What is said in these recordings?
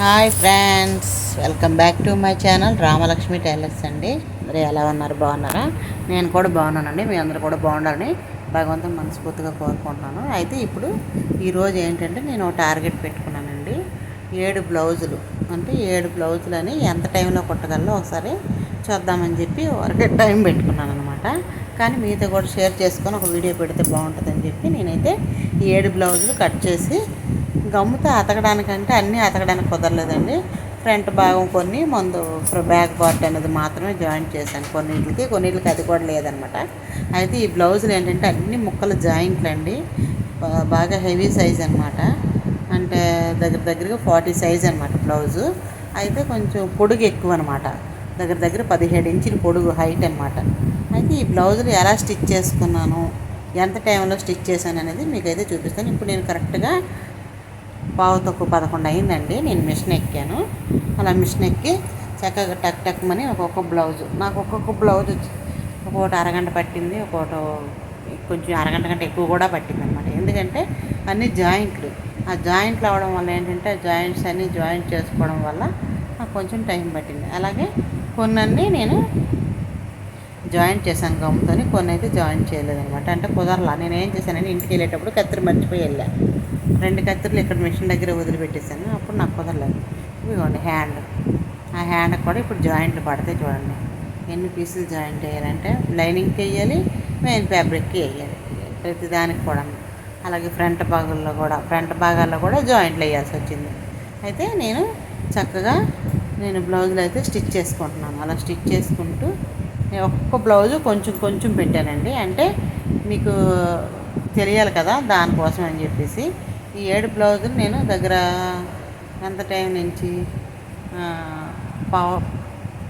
Hi friends welcome back to my channel Ramalakshmi tailors అండి. మరి ఎలా ఉన్నారు? బాగున్నారా? నేను కూడా బాగున్నానండి మీ అందరూ కూడా బాగుండాలని భగవంతుని మనస్ఫూర్తిగా కోరుకుంటున్నాను. అయితే ఇప్పుడు ఈరోజు ఏంటంటే నేను ఒక టార్గెట్ పెట్టుకున్నానండి ఏడు బ్లౌజులు. అంటే ఏడు బ్లౌజులు అని ఎంత టైంలో కుట్టగలలో ఒకసారి చూద్దామని చెప్పి వరకే టైం పెట్టుకున్నాను అనమాట కానీ మీతో కూడా షేర్ చేసుకొని ఒక వీడియో పెడితే బాగుంటుందని చెప్పి నేనైతే ఏడు బ్లౌజులు కట్ చేసి గమ్ముతో అతకడానికంటే అన్నీ అతకడానికి కుదరలేదండి. ఫ్రంట్ భాగం కొన్ని ముందు బ్యాక్ పార్ట్ అనేది మాత్రమే జాయింట్ చేశాను. కొన్నింటికి కొన్నింటికి అది కూడా లేదనమాట. అయితే ఈ బ్లౌజులు ఏంటంటే అన్ని ముక్కలు జాయింట్లు అండి. బాగా హెవీ సైజ్ అనమాట. అంటే దగ్గర దగ్గరగా ఫార్టీ సైజ్ అనమాట బ్లౌజు. అయితే కొంచెం పొడుగు ఎక్కువ అనమాట. దగ్గర దగ్గర పదిహేడు ఇంచులు పొడుగు హైట్ అనమాట. అయితే ఈ బ్లౌజులు ఎలా స్టిచ్ చేసుకున్నాను ఎంత టైంలో స్టిచ్ చేశాను అనేది మీకైతే చూపిస్తాను. ఇప్పుడు నేను కరెక్ట్గా పావు తక్కువ పదకొండు అయిందండి. నేను మిషన్ ఎక్కాను. అలా మిషన్ ఎక్కి చక్కగా టక్ టక్ మని ఒక్కొక్క బ్లౌజు. నాకు ఒక్కొక్క బ్లౌజ్ వచ్చి ఒక్కొక్కటి అరగంట పట్టింది ఒక్కొక్కటి కొంచెం అరగంట కంటే ఎక్కువ కూడా పట్టింది అనమాట ఎందుకంటే అన్ని జాయింట్లు. ఆ జాయింట్లు అవడం వల్ల ఏంటంటే ఆ జాయింట్స్ అన్నీ జాయింట్ చేసుకోవడం వల్ల నాకు కొంచెం టైం పట్టింది. అలాగే కొన్నీ నేను జాయింట్ చేశాను గమ్ముతోని కొన్ని అయితే జాయింట్ చేయలేదన్నమాట. అంటే కుదరలా. నేను ఏం చేశానంటే ఇంటికి వెళ్ళేటప్పుడు కత్తిరి మర్చిపోయి వెళ్ళాను రెండు కత్తిరలు ఇక్కడ మిషన్ దగ్గర వదిలిపెట్టేశాను. అప్పుడు నాకు కుదరలేదు. ఇదిగోండి హ్యాండ్ ఆ హ్యాండ్ కూడా ఇప్పుడు జాయింట్లు పడతాయి చూడండి. ఎన్ని పీసులు జాయింట్ వేయాలంటే లైనింగ్కి వేయాలి మెయిన్ ఫ్యాబ్రిక్కి వేయాలి. ప్రతి దానికి కూడా. అలాగే ఫ్రంట్ భాగంలో కూడా ఫ్రంట్ భాగాల్లో కూడా జాయింట్లు వేయాల్సి వచ్చింది. అయితే నేను చక్కగా నేను బ్లౌజులు అయితే స్టిచ్ చేసుకుంటున్నాను. అలా స్టిచ్ చేసుకుంటూ ఒక్క ఒక్కొక్క బ్లౌజు కొంచెం కొంచెం పెట్టానండి. అంటే మీకు తెలియాలి కదా దానికోసం అని చెప్పేసి. ఈ ఏడు బ్లౌజులు నేను దగ్గర ఎంత టైం నుంచి? పావు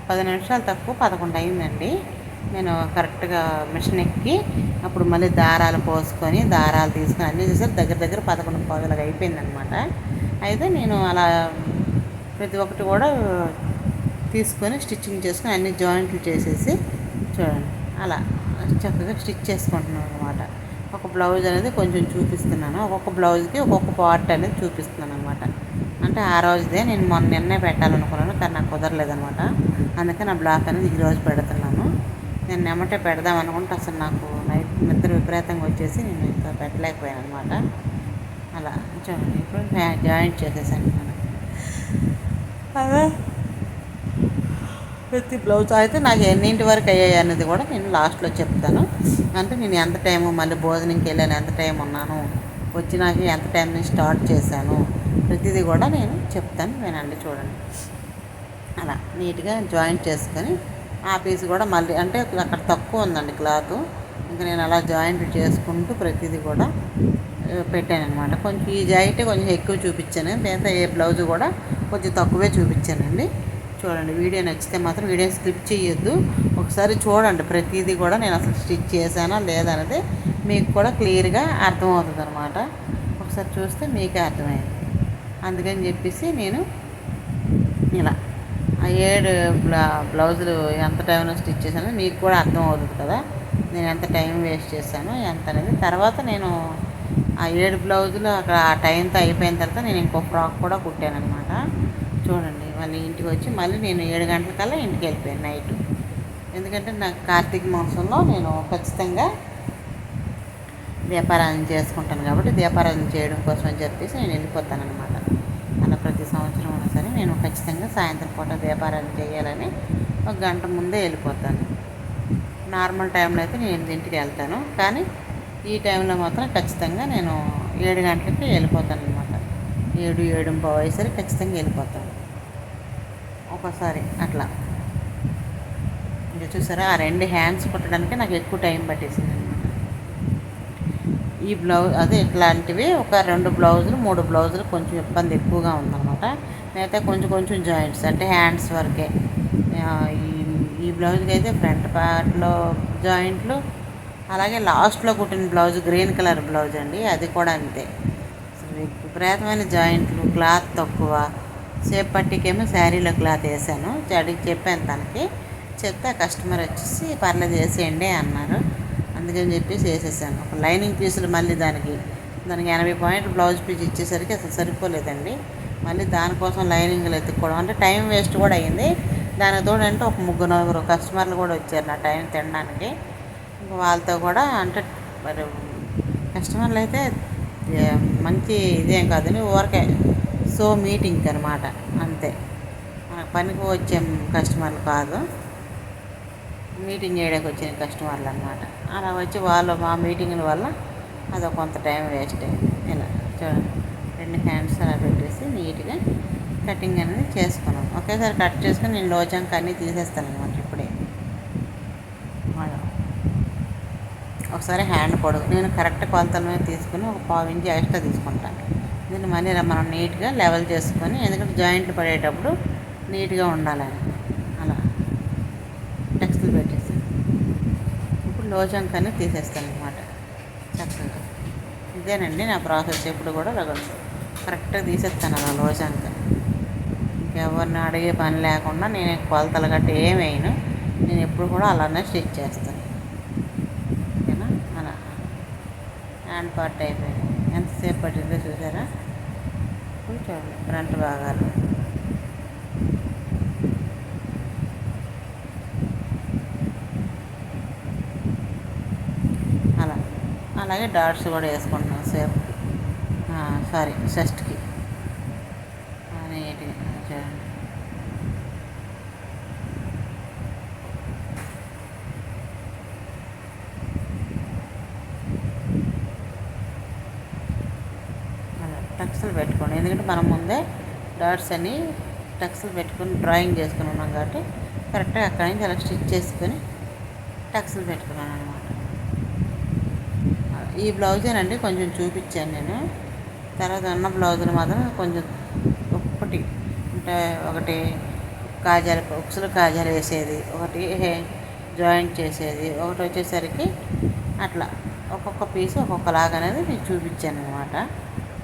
పది నిమిషాలు తక్కువ పదకొండు అయిందండి. నేను కరెక్ట్గా మిషన్ ఎక్కి అప్పుడు మళ్ళీ దారాలు పోసుకొని దారాలు తీసుకొని అన్నీ చేసారు దగ్గర దగ్గర పదకొండు పదులకు అయిపోయిందనమాట అయితే నేను అలా ప్రతి ఒక్కటి కూడా తీసుకొని స్టిచ్చింగ్ చేసుకొని అన్ని జాయింట్లు చేసేసి చూడండి. అలా చక్కగా స్టిచ్ చేసుకుంటున్నాను అనమాట ఒక బ్లౌజ్ అనేది కొంచెం చూపిస్తున్నాను. ఒక్కొక్క బ్లౌజ్కి ఒక్కొక్క పార్ట్ అనేది చూపిస్తున్నాను అనమాట అంటే ఆ రోజుదే నేను మొన్న నిన్నే పెట్టాలనుకున్నాను కానీ నాకు కుదరలేదనమాట అందుకే నా బ్లాక్ అనేది ఈరోజు పెడుతున్నాను. నేను నెమటే పెడదాం అనుకుంటే అసలు నాకు నైట్ నిద్ర విపరీతంగా వచ్చేసి నేను ఇంకా పెట్టలేకపోయాను అనమాట అలా చూడండి ఇప్పుడు జాయింట్ చేసేసాను అదే. ప్రతి బ్లౌజ్ అయితే నాకు ఎన్నింటి వరకు అయ్యాయి అనేది కూడా నేను లాస్ట్లో చెప్తాను. అంటే నేను ఎంత టైము మళ్ళీ భోజనంకి వెళ్ళాను ఎంత టైం ఉన్నాను వచ్చినాక ఎంత టైం నేను స్టార్ట్ చేశాను ప్రతిదీ కూడా నేను చెప్తాను వినండి చూడండి. అలా నీట్గా జాయింట్ చేసుకొని ఆ పీస్ కూడా మళ్ళీ అంటే అక్కడ తక్కువ ఉందండి క్లాత్. ఇంకా నేను అలా జాయింట్ చేసుకుంటూ ప్రతిదీ కూడా పెట్టాను అనమాట కొంచెం ఈ జాయింట్ కొంచెం ఎక్కువ చూపించాను. మిగతా ఏ బ్లౌజ్ కూడా కొంచెం తక్కువే చూపించానండి. చూడండి వీడియో నచ్చితే మాత్రం వీడియో స్కిప్ చేయొద్దు. ఒకసారి చూడండి ప్రతిదీ కూడా నేను అసలు స్టిచ్ చేశానా లేదా అనేది మీకు కూడా క్లియర్గా అర్థమవుతుంది అనమాట ఒకసారి చూస్తే మీకే అర్థమైంది. అందుకని చెప్పేసి నేను ఇలా ఆ ఏడు బ్లా బ్లౌజులు ఎంత టైంలో స్టిచ్ చేశానో మీకు కూడా అర్థం అవుతుంది కదా. నేను ఎంత టైం వేస్ట్ చేశాను ఎంత అనేది. తర్వాత నేను ఆ ఏడు బ్లౌజులు అక్కడ ఆ టైంతో అయిపోయిన తర్వాత నేను ఇంకో ఫ్రాక్ కూడా కుట్టాను అనమాట చూడండి మళ్ళీ ఇంటికి వచ్చి మళ్ళీ నేను ఏడు గంటలకల్లా ఇంటికి వెళ్ళిపోయాను నైట్. ఎందుకంటే నాకు కార్తీక మాసంలో నేను ఖచ్చితంగా దీపారాధన చేసుకుంటాను కాబట్టి దీపారాధన చేయడం కోసం అని చెప్పేసి నేను వెళ్ళిపోతాను అనమాట అలా ప్రతి సంవత్సరం అయినా సరే నేను ఖచ్చితంగా సాయంత్రం పూట దీపారాధన చేయాలని ఒక గంట ముందే వెళ్ళిపోతాను. నార్మల్ టైంలో అయితే నేను ఎనిమిదింటికి వెళ్తాను. కానీ ఈ టైంలో మాత్రం ఖచ్చితంగా నేను ఏడు గంటలకి వెళ్ళిపోతాను అనమాట ఏడు ఏడు పోయేసరికి ఖచ్చితంగా వెళ్ళిపోతాను. ఒక్కోసారి అట్లా. ఇంకా చూసారా? ఆ రెండు హ్యాండ్స్ కుట్టడానికి నాకు ఎక్కువ టైం పట్టేసింది ఈ బ్లౌజ్ అదే ఇట్లాంటివి ఒక రెండు బ్లౌజులు మూడు బ్లౌజులు కొంచెం ఇబ్బంది ఎక్కువగా ఉందన్నమాట. మిగతా కొంచెం కొంచెం జాయింట్స్ అంటే హ్యాండ్స్ వరకే. ఈ ఈ బ్లౌజ్కి అయితే ఫ్రంట్ పార్ట్లో జాయింట్లు అలాగే లాస్ట్లో కుట్టిన బ్లౌజ్ గ్రీన్ కలర్ బ్లౌజ్ అండి అది కూడా అంతే. విపరీతమైన జాయింట్లు క్లాత్ తక్కువ. సేపట్టికేమో పట్టికేమో శారీలో క్లాత్ వేసాను అడిగి చెప్పాను తనకి. చెప్తే ఆ కస్టమర్ వచ్చేసి పర్లేదు వేసేయండి అన్నారు. అందుకని చెప్పేసి వేసేసాను. ఒక లైనింగ్ పీసులు మళ్ళీ దానికి దానికి ఎనభై పాయింట్ బ్లౌజ్ పీస్ ఇచ్చేసరికి అసలు సరిపోలేదండి. మళ్ళీ దానికోసం లైనింగ్లు ఎత్తుక్కోవడం అంటే టైం వేస్ట్ కూడా అయ్యింది దానికి తోడంటే అంటే ఒక ముగ్గురు నలుగురు కస్టమర్లు కూడా వచ్చారు నా టైం తినడానికి. ఇంకా వాళ్ళతో కూడా అంటే మరి కస్టమర్లు అయితే మంచి ఇదేం కాదని ఊరికే. సో మీటింగ్ అనమాట అంతే. మన పనికి వచ్చే కస్టమర్లు కాదు. మీటింగ్ చేయడానికి వచ్చిన కస్టమర్లు అనమాట అలా వచ్చి వాళ్ళు మా మీటింగ్ల వల్ల అది కొంత టైం వేస్ట్ అయింది. ఇలా చూడండి. రెండు హ్యాండ్స్ అలా పెట్టేసి నీట్గా కటింగ్ అనేది చేసుకున్నాం. ఒకేసారి కట్ చేసుకుని నేను లోచంక అన్నీ తీసేస్తాను అనమాట ఇప్పుడే. ఒకసారి హ్యాండ్ పొడుగు. నేను కరెక్ట్ కొలతల మీద తీసుకుని ఒక పావు ఇంచి ఎక్స్ట్రా తీసుకుంటాను. దీన్ని మళ్ళీ ఇలా మనం నీట్గా లెవెల్ చేసుకొని ఎందుకంటే జాయింట్లు పడేటప్పుడు నీట్గా ఉండాలని అలా. టెక్స్ట్లు పెట్టేసి. ఇప్పుడు లోచంకాన్ని తీసేస్తాను అనమాట చక్కగా. ఇదేనండి నా ప్రాసెస్. ఎప్పుడు కూడా రగదు కరెక్ట్గా తీసేస్తాను అలా లోచంక. ఇంకెవరిని అడిగే పని లేకుండా నేను కొలతలు గట్ట ఏమేయను నేను ఎప్పుడు కూడా అలానే స్టిచ్ చేస్తాను. ఓకేనా? అలా. హ్యాండ్ పార్ట్ అయిపోయింది. ఎంతసేపు పట్టిందో చూసారా? చూడండి ఫ్రంట్ భాగాలు. అలా. అలాగే డాట్స్ కూడా వేసుకుంటున్నాం సేపు సారీ షస్ట్కి నీట్గా చూడండి అలా టక్స్లు పెట్టుకోండి ఎందుకంటే మనం ముందే డాట్స్ అని టక్స్లు పెట్టుకుని డ్రాయింగ్ చేసుకుని ఉన్నాం కాబట్టి కరెక్ట్గా అక్కడి నుంచి అలా స్టిచ్ చేసుకొని టక్స్లు పెట్టుకున్నాను అనమాట ఈ బ్లౌజేనండి కొంచెం చూపించాను నేను. తర్వాత ఉన్న బ్లౌజులు మాత్రం కొంచెం ఒక్కటి అంటే ఒకటి కాజాలు ఉక్సులు కాజాలు వేసేది ఒకటి జాయింట్ చేసేది ఒకటి వచ్చేసరికి అట్లా ఒక్కొక్క పీస్ ఒక్కొక్కలాగా అనేది నేను చూపించాను అనమాట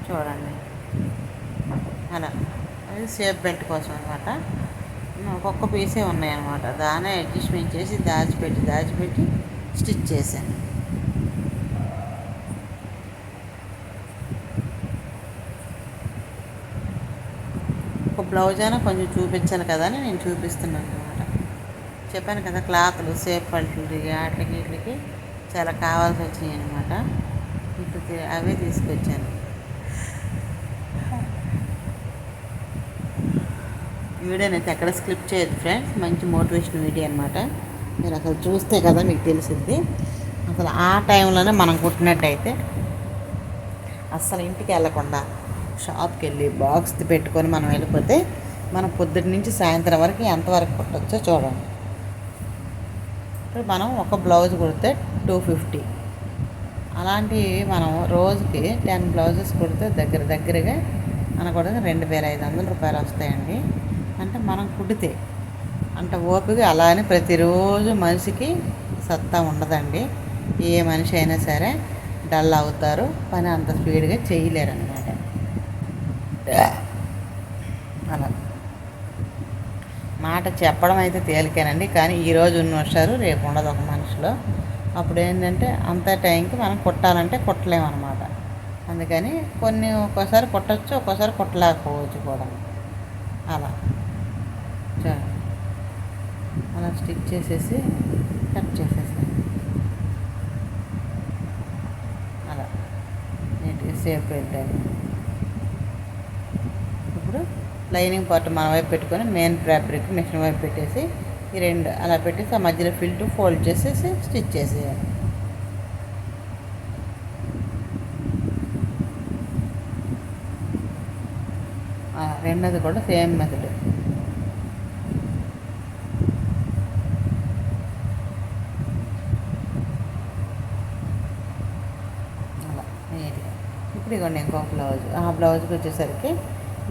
చూడండి. అలా. అది సేఫ్ బెల్ట్ కోసం అనమాట ఒక్కొక్క పీసే ఉన్నాయన్నమాట. దానే అడ్జస్ట్మెంట్ చేసి దాచిపెట్టి దాచిపెట్టి స్టిచ్ చేశాను. ఒక బ్లౌజ్ అయినా కొంచెం చూపించాలి కదా అని నేను చూపిస్తున్నాను అనమాట చెప్పాను కదా క్లాత్లు సేఫ్ పల్టులకి వాటికి వీటికి చాలా కావాల్సి వచ్చినాయి అనమాట ఇప్పుడు అవే తీసుకొచ్చాను. వీడియోనైతే ఎక్కడ స్క్రిప్ట్ చేయదు ఫ్రెండ్స్. మంచి మోటివేషన్ వీడియో అనమాట మీరు అసలు చూస్తే కదా మీకు తెలిసింది అసలు ఆ టైంలోనే మనం కుట్టినట్టయితే అస్సలు ఇంటికి వెళ్ళకుండా షాప్కి వెళ్ళి బాక్స్ పెట్టుకొని మనం వెళ్ళిపోతే మనం పొద్దుటి నుంచి సాయంత్రం వరకు ఎంతవరకు కుట్టచ్చో చూడండి. ఇప్పుడు మనం ఒక బ్లౌజ్ కుడితే టూ ఫిఫ్టీ. అలాంటివి మనం రోజుకి టెన్ బ్లౌజెస్ కుడితే దగ్గర దగ్గరగా అనకూడదు రెండు వేల ఐదు వందల రూపాయలు వస్తాయండి. మనం కుడితే. అంటే ఓపిక అలానే ప్రతిరోజు మనిషికి సత్తా ఉండదండి. ఏ మనిషి అయినా సరే డల్ అవుతారు పని అంత స్పీడ్గా చేయలేరు అనమాట అలా. మాట చెప్పడం అయితే తేలికేనండి. కానీ ఈరోజు ఉన్న వచ్చారు రేపు ఉండదు ఒక మనిషిలో. అప్పుడు ఏంటంటే అంత టైంకి మనం కుట్టాలంటే కుట్టలేమన్నమాట అందుకని కొన్ని ఒక్కోసారి కుట్టచ్చు ఒక్కోసారి కుట్టలేకపోవచ్చు కూడా అలా. అలా స్టిచ్ చేసేసి కట్ చేసేసాను. అలా. నీట్గా సేఫ్ పెట్టాను ఇప్పుడు లైనింగ్ పార్ట్ మన వైపు పెట్టుకొని మెయిన్ ఫ్యాబ్రిక్ మిషన్ వైపు పెట్టేసి ఈ రెండు అలా పెట్టేసి ఆ మధ్యలో ఫిల్ట్ ఫోల్డ్ చేసేసి స్టిచ్ చేసేయాలి. రెండది రెండోది కూడా సేమ్ మెథడ్ అలా నీట్గా ఇప్పుడు ఇంకొక బ్లౌజ్. ఆ బ్లౌజ్కి వచ్చేసరికి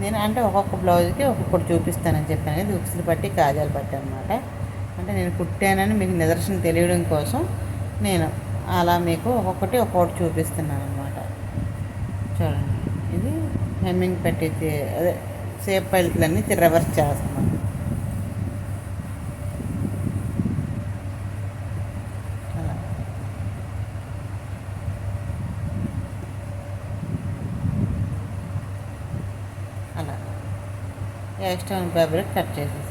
నేను అంటే ఒక్కొక్క బ్లౌజ్కి ఒక్కొక్కటి చూపిస్తానని చెప్పాను. ఇది ఉక్సులు పట్టి కాజాలు పట్టి అనమాట అంటే నేను కుట్టానని మీకు నిదర్శనం తెలియడం కోసం నేను అలా మీకు ఒక్కొక్కటి ఒక్కొక్కటి చూపిస్తున్నాను అనమాట చూడండి. ఇది హెమ్మింగ్ పెట్టి అదే సేఫ్ పైలట్లన్నీ రివర్స్ చేస్తున్నాను అలా అలా ఎక్స్ట్రా ఫ్యాబ్రిక్ కట్ చేసేసాను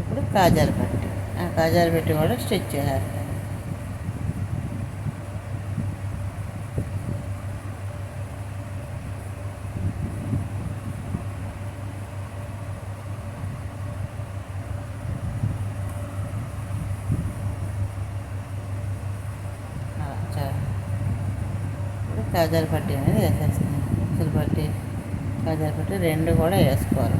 ఇప్పుడు కాజాలు పెట్టి. ఆ కాజాలు పెట్టి కూడా స్టిచ్ చేసేస్తాను అలా చాలు ఇప్పుడు కాజాలు పట్టి అనేది వేసేస్తాను ఉసులు పట్టి కాజాలు పట్టి రెండు కూడా వేసుకోవాలి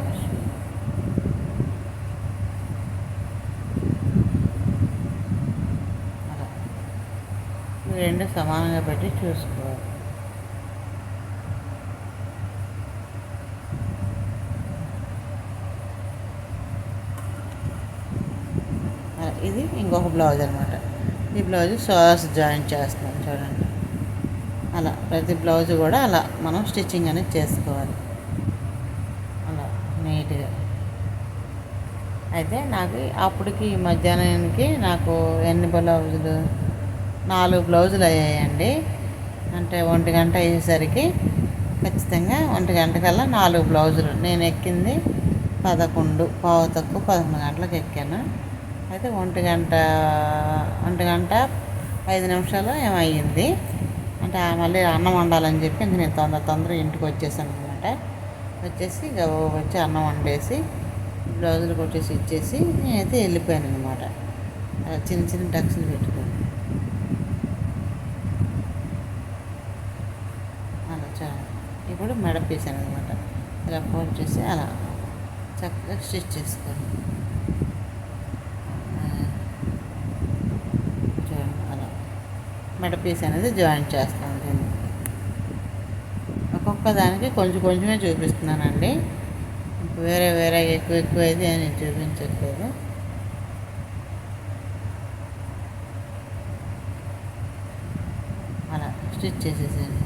రెండు సమానంగా పెట్టి చూసుకోవాలి. ఇది ఇంకొక బ్లౌజ్ అనమాట ఈ బ్లౌజ్ సాస్ జాయిన్ చేస్తున్నాం చూడండి. అలా ప్రతి బ్లౌజ్ కూడా అలా మనం స్టిచ్చింగ్ అనేది చేసుకోవాలి. అలా నీట్గా. అయితే నాకు అప్పటికి ఈ మధ్యాహ్నానికి నాకు ఎన్ని బ్లౌజులు? నాలుగు బ్లౌజులు అయ్యాయండి. అంటే ఒంటి గంట అయ్యేసరికి ఖచ్చితంగా ఒంటి గంటకల్లా నాలుగు బ్లౌజులు. నేను ఎక్కింది పదకొండు పావు తక్కువ పదకొండు గంటలకు ఎక్కాను. అయితే ఒంటి గంట ఒంటి గంట ఐదు నిమిషాలు ఏమయ్యింది? అంటే మళ్ళీ అన్నం వండాలని చెప్పి ఇంక నేను తొందర తొందర ఇంటికి వచ్చేసాను అనమాట వచ్చేసి ఇక వచ్చి అన్నం వండేసి బ్లౌజులు కొట్టేసి ఇచ్చేసి నేనైతే వెళ్ళిపోయాను అనమాట చిన్న చిన్న డక్స్లు పెట్టుకొని. అలా చాలా. ఇప్పుడు మెడపేసాను అనమాట ఇలా ఫోల్డ్ చేసి అలా చక్కగా స్టిచ్ చేసుకోండి చూడండి అలా మెడ పీస్ అనేది జాయిన్ చేస్తాను దీన్ని. ఒక్కొక్క దానికి కొంచెం కొంచెమే చూపిస్తున్నానండి. వేరే వేరే ఎక్కువ ఎక్కువ అయితే నేను చూపించట్లేదు. అలా స్టిచ్ చేసేసాను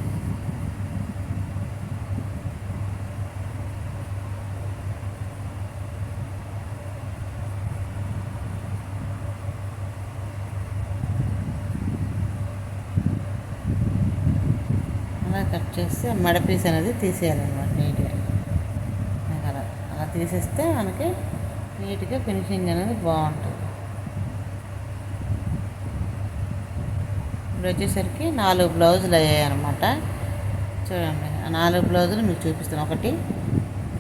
అలా కట్ చేస్తే మెడ పీస్ అనేది తీసేయాలన్నమాట నీట్గా. అలా అలా తీసేస్తే మనకి నీట్గా ఫినిషింగ్ అనేది బాగుంటుంది. ఇప్పుడు వచ్చేసరికి నాలుగు బ్లౌజులు అయ్యాయి అనమాట చూడండి ఆ నాలుగు బ్లౌజులు మీకు చూపిస్తాను. ఒకటి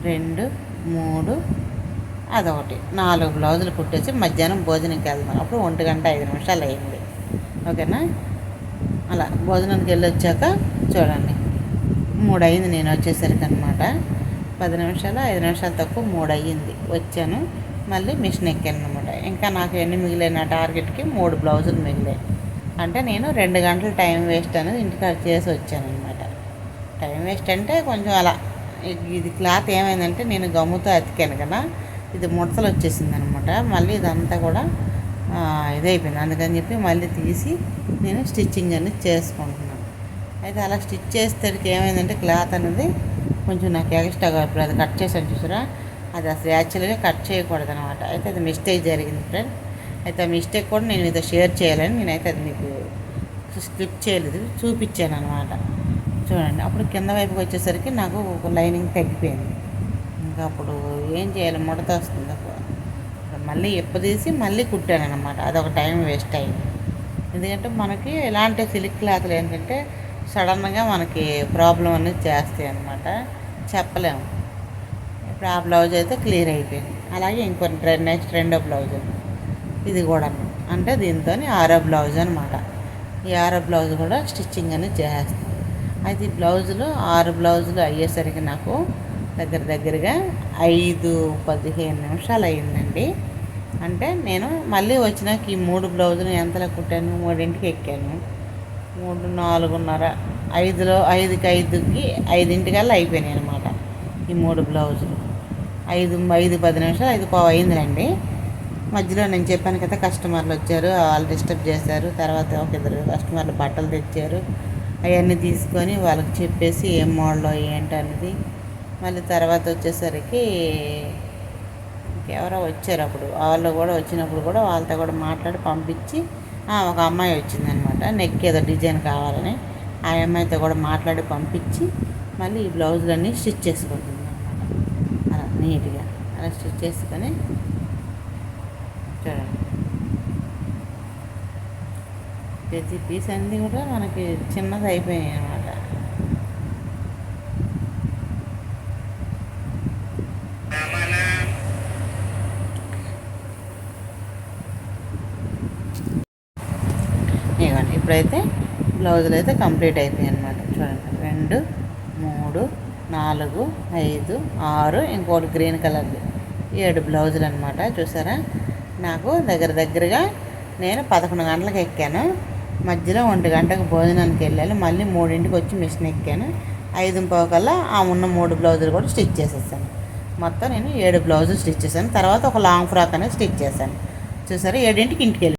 రెండు మూడు అదొకటి. నాలుగు బ్లౌజులు కుట్టేసి మధ్యాహ్నం భోజనంకి వెళ్తాను అప్పుడు ఒంటి గంట ఐదు నిమిషాలు అయింది ఓకేనా? అలా భోజనానికి వెళ్ళి వచ్చాక చూడండి. మూడు అయింది నేను వచ్చేసరికి అనమాట పది నిమిషాలు ఐదు నిమిషాలు తక్కువ మూడు అయ్యింది వచ్చాను మళ్ళీ మిషన్ ఎక్కాను అనమాట ఇంకా నాకు ఎన్ని మిగిలిన నా టార్గెట్కి మూడు బ్లౌజులు మిగిలాయి. అంటే నేను రెండు గంటలు టైం వేస్ట్ అనేది ఇంటికాడ చేసి వచ్చాను అనమాట టైం వేస్ట్ అంటే కొంచెం అలా ఇది క్లాత్ ఏమైందంటే నేను గమ్ముతో అతికాను కదా ఇది ముడతలు వచ్చేసింది అనమాట మళ్ళీ ఇదంతా కూడా ఇదైపోయింది. అందుకని చెప్పి మళ్ళీ తీసి నేను స్టిచ్చింగ్ అనేది చేసుకుంటున్నాను. అయితే అలా స్టిచ్ చేసేసరికి ఏమైందంటే క్లాత్ అనేది కొంచెం నాకు ఎక్స్ట్రాగా ఇప్పుడు అది కట్ చేశాను చూసారా? అది అసలు యాక్చువల్గా కట్ చేయకూడదు అనమాట అయితే అది మిస్టేక్ జరిగింది ఫ్రెండ్. అయితే ఆ మిస్టేక్ కూడా నేను మీతో షేర్ చేయాలని. నేనైతే అది మీకు స్క్రిప్ట్ చేయలేదు చూపించాను అనమాట చూడండి. అప్పుడు కింద వైపుకి వచ్చేసరికి నాకు ఒక లైనింగ్ తగ్గిపోయింది. ఇంకా అప్పుడు ఏం చేయాలి? ముడత వస్తుంది. అప్పుడు మళ్ళీ ఎప్పదీసి మళ్ళీ కుట్టాను అనమాట అదొక టైం వేస్ట్ అయింది. ఎందుకంటే మనకి ఇలాంటి సిల్క్ క్లాత్లు ఏంటంటే సడన్గా మనకి ప్రాబ్లం అనేది చేస్తాయి అనమాట చెప్పలేము. ఇప్పుడు ఆ బ్లౌజ్ అయితే క్లియర్ అయిపోయింది. అలాగే ఇంకొన్ని నెక్స్ట్ రెండో బ్లౌజ్. ఇది కూడా అంటే దీంతో ఆరో బ్లౌజ్ అనమాట ఈ ఆరో బ్లౌజ్ కూడా స్టిచ్చింగ్ అనేది చేసేస్తాం అయితే ఈ బ్లౌజులు ఆరు బ్లౌజులు అయ్యేసరికి నాకు దగ్గర దగ్గరగా ఐదు పదిహేను నిమిషాలు అయ్యిందండి. అంటే నేను మళ్ళీ వచ్చినాక ఈ మూడు బ్లౌజులు ఎంతలో కుట్టాను? మూడింటికి ఎక్కాను. మూడు నాలుగున్నర. ఐదులో ఐదుకి ఐదుకి ఐదింటికల్లా అయిపోయినాయి అనమాట ఈ మూడు బ్లౌజులు. ఐదు ఐదు పది నిమిషాలు ఐదు పావు అయిందిలేండి. మధ్యలో నేను చెప్పాను కదా కస్టమర్లు వచ్చారు వాళ్ళు డిస్టర్బ్ చేశారు. తర్వాత ఒక ఇద్దరు కస్టమర్లు బట్టలు తెచ్చారు. అవన్నీ తీసుకొని వాళ్ళకి చెప్పేసి ఏం మోడలో ఏంటి అనేది మళ్ళీ తర్వాత వచ్చేసరికి ఎవరో వచ్చారు అప్పుడు. వాళ్ళు కూడా వచ్చినప్పుడు కూడా వాళ్ళతో కూడా మాట్లాడి పంపించి ఒక అమ్మాయి వచ్చిందనమాట. నెక్ ఏదో డిజైన్ కావాలని. ఆ అమ్మాయితో కూడా మాట్లాడి పంపించి మళ్ళీ ఈ బ్లౌజులన్నీ స్టిచ్ చేసుకుంటుంది అనమాట అలా నీట్గా అలా స్టిచ్ చేసుకొని చూడండి. ప్రతి పీస్ అన్నీ కూడా మనకి చిన్నది అయిపోయాయి ఇప్పుడైతే బ్లౌజులు అయితే కంప్లీట్ అయిపోయాయి అనమాట చూడండి. రెండు మూడు నాలుగు ఐదు ఆరు ఇంకోటి గ్రీన్ కలర్ది. ఏడు బ్లౌజులు అనమాట చూసారా? నాకు దగ్గర దగ్గరగా నేను పదకొండు గంటలకు ఎక్కాను. మధ్యలో ఒంటి గంటకు భోజనానికి వెళ్ళాను మళ్ళీ మూడింటికి వచ్చి మిషన్ ఎక్కాను. ఐదు కల్లా ఆ ఉన్న మూడు బ్లౌజులు కూడా స్టిచ్ చేసేసాను. మొత్తం నేను ఏడు బ్లౌజులు స్టిచ్ చేశాను. తర్వాత ఒక లాంగ్ ఫ్రాక్ అనేది స్టిచ్ చేశాను. చూసారా? ఏడింటికి ఇంటికి వెళ్ళి